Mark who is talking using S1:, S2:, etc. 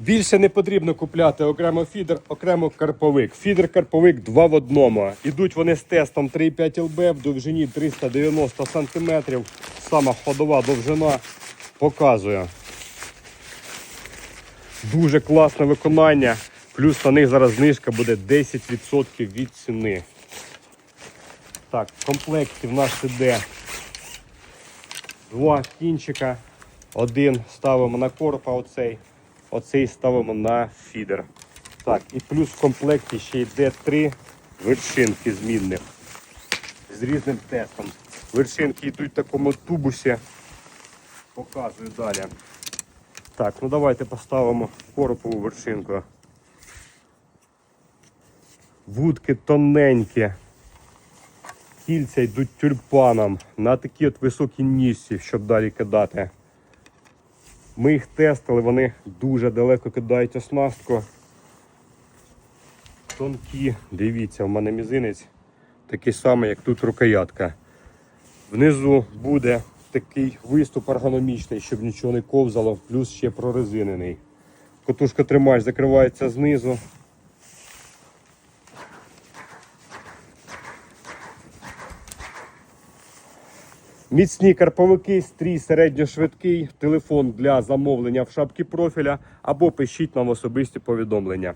S1: Більше не потрібно купляти окремо фідер, окремо карповик. Фідер-карповик 2 в одному. Ідуть вони з тестом 3,5 ЛБ в довжині 390 см. Сама ходова довжина показує. Дуже класне виконання. Плюс на них зараз знижка буде 10% від ціни. Так, в комплекті в нас іде два кінчика. Один ставимо на корп, а оцей, оцей ставимо на фідер. Так, і плюс в комплекті ще йде три вершинки змінних з різним тестом. Вершинки йдуть в такому тубусі. Показую далі. Так, ну давайте поставимо коропову вершинку. Вудки тоненькі. Кільця йдуть тюльпаном на такі от високі нісці, щоб далі кидати. Ми їх тестили, вони дуже далеко кидають оснастку. Тонкі, дивіться, в мене мізинець такий самий, як тут рукоятка. Внизу буде такий виступ ергономічний, щоб нічого не ковзало, плюс ще прорезинений. Котушка тримач закривається знизу. Міцні карповики, стрій середньошвидкий, телефон для замовлення в шапці профіля або пишіть нам особисті повідомлення.